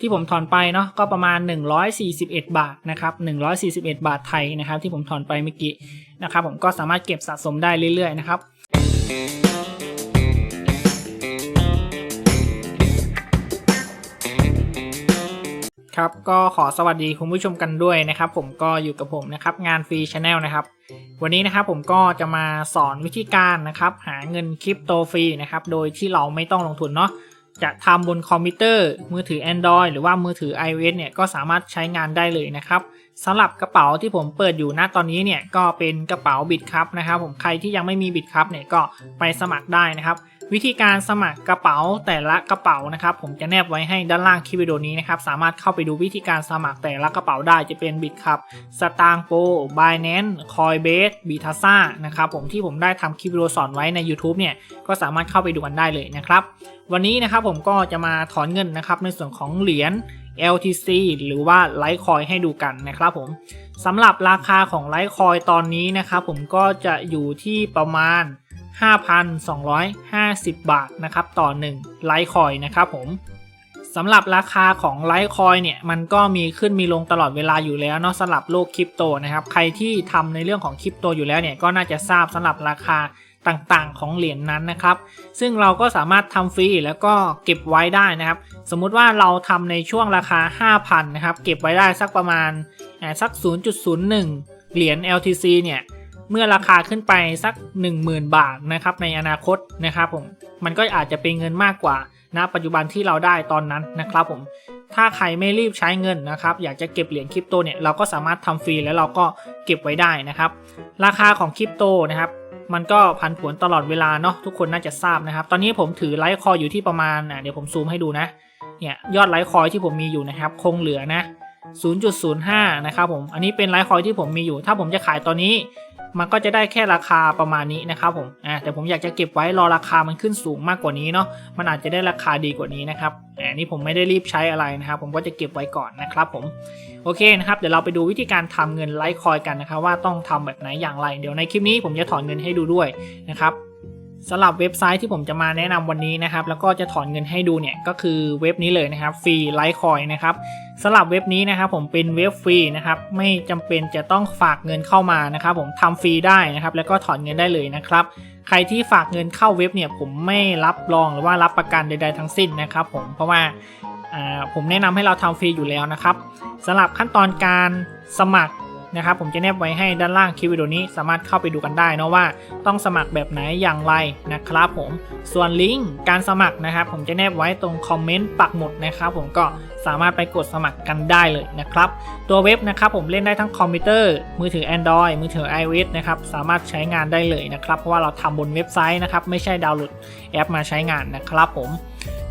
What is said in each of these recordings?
ที่ผมถอนไปเนาะก็ประมาณ 141 บาทนะครับ141 บาทไทยนะครับที่ผมถอนไปเมื่อกี้นะครับผมก็สามารถเก็บสะสมได้เรื่อยๆนะครับครับก็ขอสวัสดีคุณผู้ชมกันด้วยนะครับ ผมก็อยู่กับผมนะครับงานฟรีชาแนลนะครับ วันนี้นะครับผมก็จะมาสอนวิธีการนะครับ หาเงินคริปโตฟรีนะครับ โดยที่เราไม่ต้องลงทุนเนาะ จะทำบนคอมพิวเตอร์ มือถือ Android หรือว่ามือถือ iOS เนี่ยก็สามารถใช้งานได้เลยนะครับสำหรับกระเป๋าที่ผมเปิดอยู่ณตอนนี้เนี่ยก็เป็นกระเป๋าบิตครับนะครับผมใครที่ยังไม่มีบิตครับเนี่ยก็ไปสมัครได้นะครับ วิธีการสมัครกระเป๋าแต่ละกระเป๋านะครับ ผมจะแนบไว้ให้ด้านล่างคลิปวิดีโอนี้นะครับ สามารถเข้าไปดูวิธีการสมัครแต่ละกระเป๋าได้จะเป็นบิตครับสตางโปบายแนนคอยเบสบีทัซ่านะครับผมที่ผมได้ทำคลิปวิดีโอสอนไว้ใน YouTube เนี่ยก็สามารถเข้าไปดูกันได้เลยนะครับ วันนี้นะครับผมก็จะมาถอนเงินนะครับในส่วนของเหรียญ LTC หรือว่าไลท์คอยให้ดูกันนะครับผมสำหรับราคาของไลท์คอยตอนนี้นะครับผมก็จะอยู่ที่ประมาณ 5,250 บาทนะครับต่อ1ไลท์คอยนะครับผมสำหรับราคาของไลท์คอยเนี่ยมันก็มีขึ้นมีลงตลอดเวลาอยู่แล้วเนาะสำหรับโลกคริปโตนะครับใครที่ทำในเรื่องของคริปโตอยู่แล้วเนี่ยก็น่าจะทราบสำหรับราคาต่างๆ ของเหรียญนนั้นนะครับ ซึ่งเราก็สามารถทำฟรีแล้วก็เก็บไว้ได้นะครับ สมมุติว่าเราทำในช่วงราคา 5,000 นะครับ เก็บไว้ได้สักประมาณสัก 0.01 เหรียญ LTC เนี่ย เมื่อราคาขึ้นไปสัก 10,000 บาทนะครับในอนาคตนะครับผมมันก็อาจจะเป็นเงินมากกว่าณปัจจุบันที่เราได้ตอนนั้นนะครับผมถ้าใครไม่รีบใช้เงินนะครับ อยากจะเก็บเหรียญคริปโตเนี่ยเราก็สามารถทำฟรีแล้วเราก็เก็บไว้ได้นะครับ ราคาของคริปโตนะครับ มันก็พันผวนตลอดเวลาเนาะทุกคนน่าจะทราบนะครับ ตอนนี้ผมถือไลท์คอยอยู่ที่ประมาณเดี๋ยวผมซูมให้ดูนะเนี่ยยอดไลท์คอยที่ผมมีอยู่นะครับ คงเหลือนะ0.05 นะครับผม อันนี้เป็นไลท์คอยที่ผมมีอยู่ ถ้าผมจะขายตอนนี้ มันก็จะได้แค่ราคาประมาณนี้นะครับผมอ่าแต่ผมอยากจะเก็บไว้รอราคามันขึ้นสูงมากกว่านี้เนาะมันอาจจะได้ราคาดีกว่านี้นะครับอันนี้ผมไม่ได้รีบใช้อะไรนะครับ ผมก็จะเก็บไว้ก่อนนะครับผมโอเคนะครับเดี๋ยวเราไปดูวิธีการทำเงินไลท์คอยกันนะครับว่าต้องทำแบบไหนอย่างไร เดี๋ยวในคลิปนี้ผมจะถอนเงินให้ดูด้วยนะครับ สำหรับเว็บไซต์ที่ผมจะมาแนะนำวันนี้นะครับ แล้วก็จะถอนเงินให้ดูเนี่ยก็คือเว็บนี้เลยนะครับฟรีไลท์คอยนะครับสำหรับเว็บนี้นะครับผมเป็นเว็บฟรีนะครับไม่จำเป็นจะต้องฝากเงินเข้ามานะครับ ผมทำฟรีได้นะครับ แล้วก็ถอนเงินได้เลยนะครับ ใครที่ฝากเงินเข้าเว็บเนี่ยผมไม่รับรองหรือว่ารับประกันใด ๆทั้งสิ้นนะครับ ผมเพราะว่าผมแนะนำให้เราทำฟรีอยู่แล้วนะครับสำหรับขั้นตอนการสมัคร นะครับผมจะแนบไว้ให้ด้านล่างคลิปวิดีโอนี้สามารถเข้าไปดูกันได้นะว่าต้องสมัครแบบไหนอย่างไรนะครับผมส่วนลิงก์การสมัครนะครับผมจะแนบไว้ตรงคอมเมนต์ปักหมุดนะครับผมก็สามารถไปกดสมัครกันได้เลยนะครับตัวเว็บนะครับผมเล่นได้ทั้งคอมพิวเตอร์มือถือ Android มือถือ iOS นะครับสามารถใช้งานได้เลยนะครับเพราะว่าเราทำบนเว็บไซต์นะครับไม่ใช่ดาวน์โหลดแอปมาใช้งานนะครับผม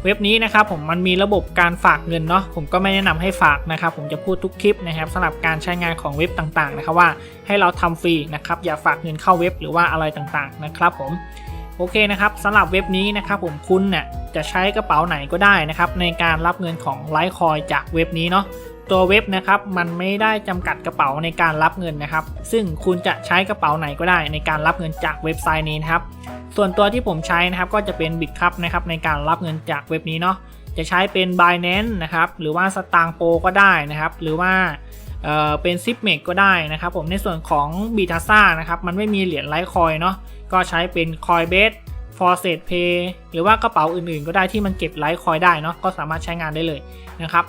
เว็บนี้นะครับผมมันมีระบบการฝากเงินเนาะผมก็ไม่แนะนำให้ฝากนะครับผมจะพูดทุกคลิปนะครับสำหรับการใช้งานของเว็บต่างๆนะครับว่าให้เราทำฟรีนะครับอย่าฝากเงินเข้าเว็บหรือว่าอะไรต่างๆนะครับผมโอเคนะครับสำหรับเว็บนี้นะครับผมคุณเนี่ยจะใช้กระเป๋าไหนก็ได้นะครับในการรับเงินของไลท์คอยจากเว็บนี้เนาะ ตัวเว็บนะครับมันไม่ได้จำกัดกระเป๋าในการรับเงินนะครับ ซึ่งคุณจะใช้กระเป๋าไหนก็ได้ในการรับเงินจากเว็บไซต์นี้นะครับ ส่วนตัวที่ผมใช้นะครับก็จะเป็น b i t c u p นะครับในการรับเงินจากเว็บนี้เนาะจะใช้เป็น Binance นะครับหรือว่าสตางโปก็ได้นะครับ หรือว่าเเป็น z i p m e x ก็ได้นะครับ ผมในส่วนของ b i t a s a นะครับมันไม่มีเหรียญไลท์คอยเนาะก็ใช้เป็น Coinbase f o r s e t Pay หรือว่ากระเป๋าอื่นๆ ก็ได้ที่มันเก็บไลท์คอยได้เนาะก็สามารถใช้งานได้เลยนะครับ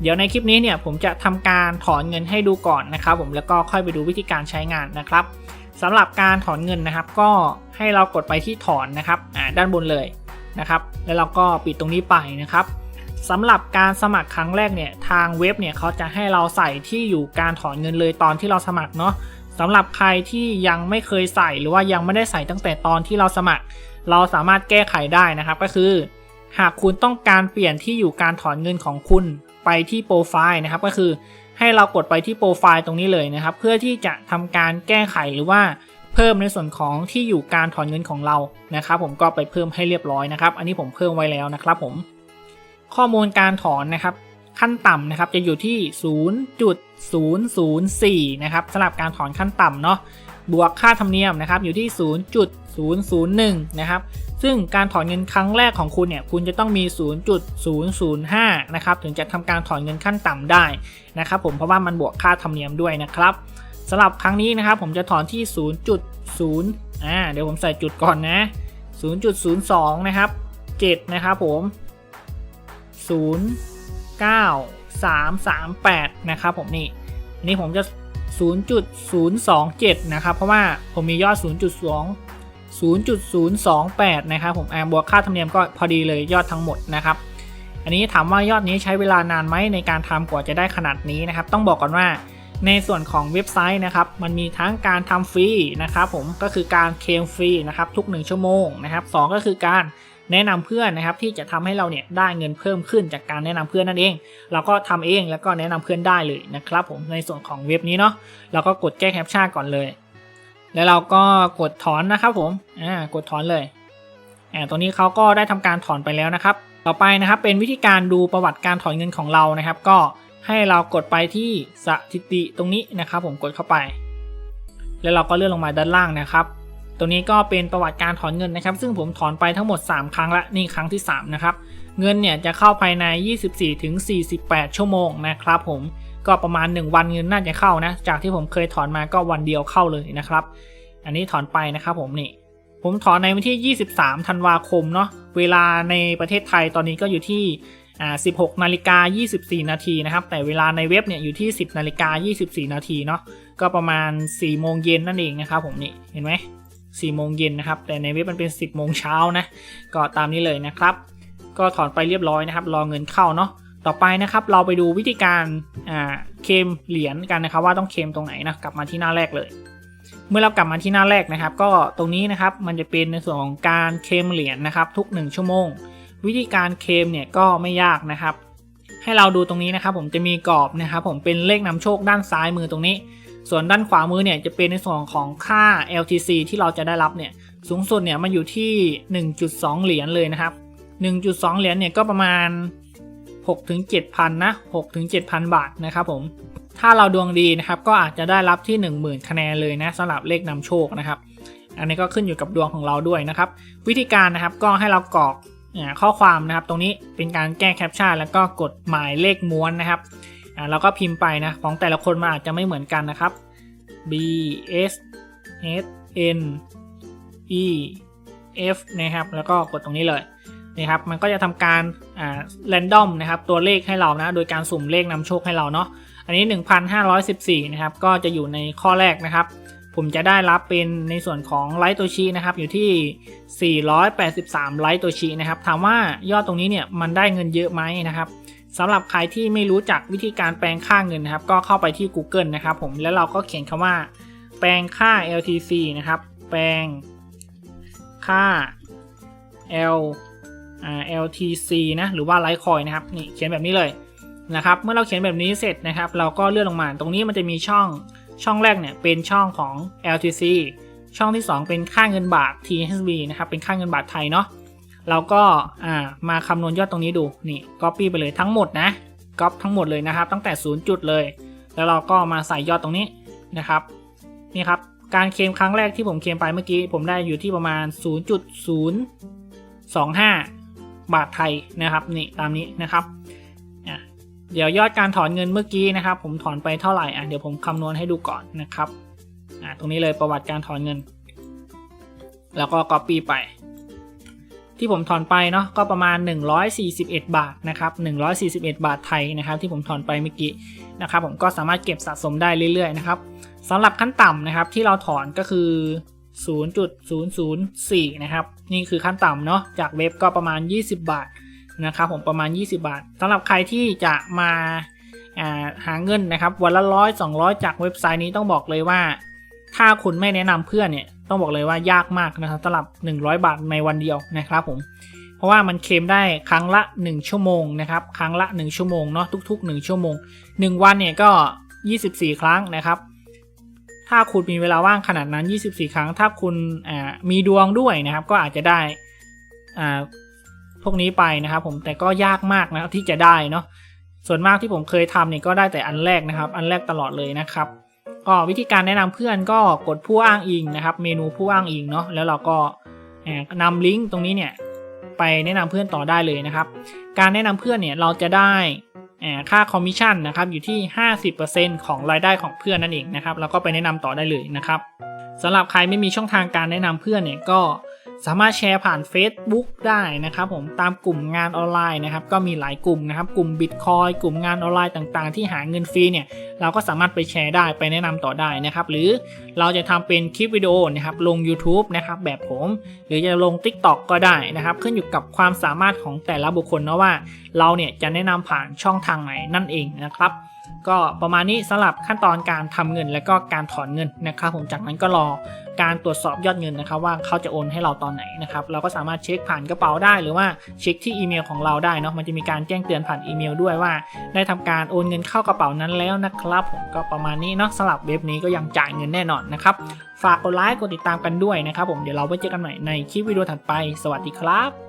เดี๋ยวในคลิปนี้เนี่ยผมจะทำการถอนเงินให้ดูก่อนนะครับ ผมแล้วก็ค่อยไปดูวิธีการใช้งานนะครับสำหรับการถอนเงินนะครับ ก็ให้เรากดไปที่ถอนนะครับด้านบนเลยนะครับ แล้วเราก็ปิดตรงนี้ไปนะครับสำหรับการสมัครครั้งแรกเนี่ยทางเว็บเนี่ยเขาจะให้เราใส่ที่อยู่การถอนเงินเลยตอนที่เราสมัครเนาะสำหรับใครที่ยังไม่เคยใส่หรือว่ายังไม่ได้ใส่ตั้งแต่ตอนที่เราสมัคร เราสามารถแก้ไขได้นะครับก็คือ หากคุณต้องการเปลี่ยนที่อยู่การถอนเงินของคุณ ไปที่โปรไฟล์นะครับ ก็คือให้เรากดไปที่โปรไฟล์ตรงนี้เลยนะครับ เพื่อที่จะทำการแก้ไขหรือว่าเพิ่มในส่วนของที่อยู่การถอนเงินของเรานะครับ ผมก็ไปเพิ่มให้เรียบร้อยนะครับ อันนี้ผมเพิ่มไว้แล้วนะครับ ผม ข้อมูลการถอนนะครับ ขั้นต่ำนะครับจะอยู่ที่ 0.004 นะครับสำหรับการถอนขั้นต่ำเนาะบวกค่าธรรมเนียมนะครับอยู่ที่ 0.001 นะครับ ซึ่งการถอนเงินครั้งแรกของคุณเนี่ยคุณจะต้องมี 0.005 นะครับถึงจะทำการถอนเงินขั้นต่ำได้นะครับผมเพราะว่ามันบวกค่าธรรมเนียมด้วยนะครับสำหรับครั้งนี้นะครับผมจะถอนที่ 0.0อ่าเดี๋ยวผมใส่จุดก่อนนะ 0.02 นะครับ7นะครับผม 0 9 3 3 8 นะครับผมนี่นนี้ผมจะ 0.027 นะครับเพราะว่าผมมียอด 0.2 0.028 นะครับผมอ่าบวกค่าธรรมเนียมก็พอดีเลยยอดทั้งหมดนะครับ อันนี้ถามว่ายอดนี้ใช้เวลานานไหมในการทำกว่าจะได้ขนาดนี้นะครับ ต้องบอกก่อนว่าในส่วนของเว็บไซต์นะครับ มันมีทั้งการทำฟรีนะครับผมก็คือการเคลมฟรีนะครับทุก 1 ชั่วโมงนะครับสก็คือการแนะนำเพื่อนนะครับที่จะทำให้เราเนี่ยได้เงินเพิ่มขึ้นจากการแนะนำเพื่อนนั่นเอง เราก็ทำเองแล้วก็แนะนำเพื่อนได้เลยนะครับผมในส่วนของเว็บนี้เนาะเราก็กดแก้แคปชั่นก่อนเลย แล้วเราก็กดถอนนะครับผมอ่ากดถอนเลยอ่าตรงนี้เขาก็ได้ทำการถอนไปแล้วนะครับ ต่อไปนะครับเป็นวิธีการดูประวัติการถอนเงินของเรานะครับ ก็ให้เรากดไปที่สถิติตรงนี้นะครับ ผมกดเข้าไป แล้วเราก็เลื่อนลงมาด้านล่างนะครับ ตรงนี้ก็เป็นประวัติการถอนเงินนะครับ ซึ่งผมถอนไปทั้งหมด 3 ครั้งละนี่ครั้งที่ 3 นะครับ เงินเนี่ยจะเข้าภายใน 24ถึง48 ชั่วโมงนะครับผม ก็ประมาณ 1 วันเงินน่าจะเข้านะ จากที่ผมเคยถอนมาก็วันเดียวเข้าเลยนะครับ อันนี้ถอนไปนะครับผมนี่ ผมถอนในวันที่ 23 ธันวาคมเนาะ เวลาในประเทศไทยตอนนี้ก็อยู่ที่อ่า16นาฬิกา24 นาทีนะครับ แต่เวลาในเว็บเนี่ยอยู่ที่ 10นาฬิกา24 นาทีเนาะ ก็ประมาณ 4 โมงเย็นนั่นเองนะครับผมนี่ เห็นไหม4โมงเย็นนะครับ แต่ในเว็บมันเป็น 10 โมงเช้านะ ก็ตามนี้เลยนะครับ ก็ถอนไปเรียบร้อยนะครับ รอเงินเข้าเนาะ ต่อไปนะครับเราไปดูวิธีการเคมเหรียญกันนะครับ ว่าต้องเคมตรงไหนนะกลับมาที่หน้าแรกเลย เมื่อเรากลับมาที่หน้าแรกนะครับ ก็ตรงนี้นะครับมันจะเป็นในส่วนของการเคมเหรียญนะครับทุก 1 ชั่วโมง วิธีการเคมเนี่ยก็ไม่ยากนะครับ ให้เราดูตรงนี้นะครับ ผมจะมีกรอบนะครับ ผมเป็นเลขนำโชคด้านซ้ายมือตรงนี้ ส่วนด้านขวามือเนี่ยจะเป็นในส่วนของค่า LTC ที่เราจะได้รับเนี่ยสูงสุดเนี่ยมันอยู่ที่ 1.2 เหรียญเลยนะครับ 1.2 เหรียญเนี่ยก็ประมาณ 6-7,000นะ6-7,000 บาทนะครับผม ถ้าเราดวงดีนะครับก็อาจจะได้รับที่ 10,000 คะแนนเลยนะสำหรับเลขนำโชคนะครับอันนี้ก็ขึ้นอยู่กับดวงของเราด้วยนะครับ วิธีการนะครับก็ให้เรากรอกข้อความนะครับ ตรงนี้เป็นการแก้แคปชั่นแล้วก็กดหมายเลขม้วนนะครับเราก็พิมพ์ไปนะของแต่ละคนมันอาจจะไม่เหมือนกันนะครับ B S S N E F นะครับ แล้วก็กดตรงนี้เลย นะครับมันก็จะทำการอ่า r รนดอมนะครับตัวเลขให้เรานะโดยการสุ่มเลขนำโชคให้เราเนาะอันนี้ 1,514นะครับก็จะอยู่ในข้อแรกนะครับ ผมจะได้รับเป็นในส่วนของไลท์ตัวชีนะครับอยู่ที่ 483 ไลท์ตัวชีนะครับถามว่ายอดตรงนี้เนี่ยมันได้เงินเยอะไหมนะครับสำหรับใครที่ไม่รู้จักวิธีการแปลงค่าเงินนะครับ ก็เข้าไปที่ Google นะครับผมแล้วเราก็เขียนคำว่า แปลงค่า LTC นะครับ แปลงค่า L LTC นะหรือว่าไลท์คอยนะครับนี่เขียนแบบนี้เลยนะครับเมื่อเราเขียนแบบนี้เสร็จนะครับ เราก็เลื่อนลงมาตรงนี้มันจะมีช่องช่องแรกเนี่ยเป็นช่องของ LTC ช่องที่ 2 เป็นค่าเงินบาท THB นะครับเป็นค่าเงินบาทไทยเนาะเราก็อ่ามาคำนวณยอดตรงนี้ดูนี่ copy ไปเลยทั้งหมดนะก๊อปทั้งหมดเลยนะครับ ตั้งแต่ 0 จุดเลย แล้วเราก็มาใส่ยอดตรงนี้นะครับนี่ครับการเคลมครั้งแรกที่ผมเคลมไปเมื่อกี้ ผมได้อยู่ที่ประมาณ 0.025 บาทไทยนะครับนี่ตามนี้นะครับเดี๋ยวยอดการถอนเงินเมื่อกี้นะครับ ผมถอนไปเท่าไหร่อะเดี๋ยวผมคำนวณให้ดูก่อนนะครับอ่าตรงนี้เลยประวัติการถอนเงิน แล้วก็ copy ไป ที่ผมถอนไปเนาะก็ประมาณ 141 บาทนะครับ141 บาทไทยนะครับ ที่ผมถอนไปเมื่อกี้นะครับ ผมก็สามารถเก็บสะสมได้เรื่อยๆนะครับสำหรับขั้นต่ำนะครับที่เราถอนก็คือ 0.004 นะครับ นี่คือขั้นต่ำเนาะจากเว็บก็ประมาณ 20 บาทนะครับผมประมาณ 20 บาทสำหรับใครที่จะมาหาเงินนะครับ วันละร้อยสองจากเว็บไซต์นี้ต้องบอกเลยว่า ถ้าคุณไม่แนะนำเพื่อนเนี่ยต้องบอกเลยว่ายากมากนะครับสำหรับ 100 บาทในวันเดียวนะครับผมเพราะว่ามันเคลมได้ครั้งละ 1 ชั่วโมงนะครับครั้งละ 1 ชั่วโมงเนาะทุก ๆ 1 ชั่วโมง 1 วันเนี่ยก็ 24 ครั้งนะครับ ถ้าคุณมีเวลาว่างขนาดนั้น 24 ครั้ง ถ้าคุณมีดวงด้วยนะครับ ก็อาจจะได้พวกนี้ไปนะครับ ผมแต่ก็ยากมากนะที่จะได้เนาะส่วนมากที่ผมเคยทำเนี่ยก็ได้แต่อันแรกนะครับ อันแรกตลอดเลยนะครับ ก็วิธีการแนะนำเพื่อนก็กดผู้อ้างอิงนะครับ เมนูผู้อ้างอิงเนาะแล้วเราก็อ่านำลิงก์ตรงนี้เนี่ยไปแนะนำเพื่อนต่อได้เลยนะครับ การแนะนำเพื่อนเนี่ยเราจะได้ ค่าคอมมิชชั่นนะครับอยู่ที่ 50%ของรายได้ของเพื่อนนั่นเองนะครับแล้วก็ไปแนะนำต่อได้เลยนะครับสำหรับใครไม่มีช่องทางการแนะนำเพื่อนเนี่ยก็ สามารถแชร์ผ่าน Facebook ได้นะครับผมตามกลุ่มงานออนไลน์นะครับก็มีหลายกลุ่มนะครับกลุ่ม Bitcoin กลุ่มงานออนไลน์ต่างๆ ที่หาเงินฟรีเนี่ยเราก็สามารถไปแชร์ได้ไปแนะนำต่อได้นะครับหรือเราจะทำเป็นคลิปวิดีโอนะครับลง YouTube นะครับแบบผม หรือจะลง TikTok ก็ได้นะครับขึ้นอยู่กับความสามารถของแต่ละบุคคลนะว่า เราเนี่ยจะแนะนำผ่านช่องทางไหนนั่นเองนะครับ ก็ประมาณนี้สำหรับขั้นตอนการทำเงินและก็การถอนเงินนะครับผมจากนั้นก็รอการตรวจสอบยอดเงินนะครับว่าเขาจะโอนให้เราตอนไหนนะครับเราก็สามารถเช็คผ่านกระเป๋าได้หรือว่าเช็คที่อีเมลของเราได้เนาะมันจะมีการแจ้งเตือนผ่านอีเมลด้วยว่า ได้ทำการโอนเงินเข้ากระเป๋านั้นแล้วนะครับผมก็ประมาณนี้เนาะสำหรับเว็บนี้ก็ยังจ่ายเงินแน่นอนนะครับฝากกดไลค์กดติดตามกันด้วยนะครับผมเดี๋ยวเราไว้เจอกันใหม่ในคลิปวิดีโอถัดไป สวัสดีครับ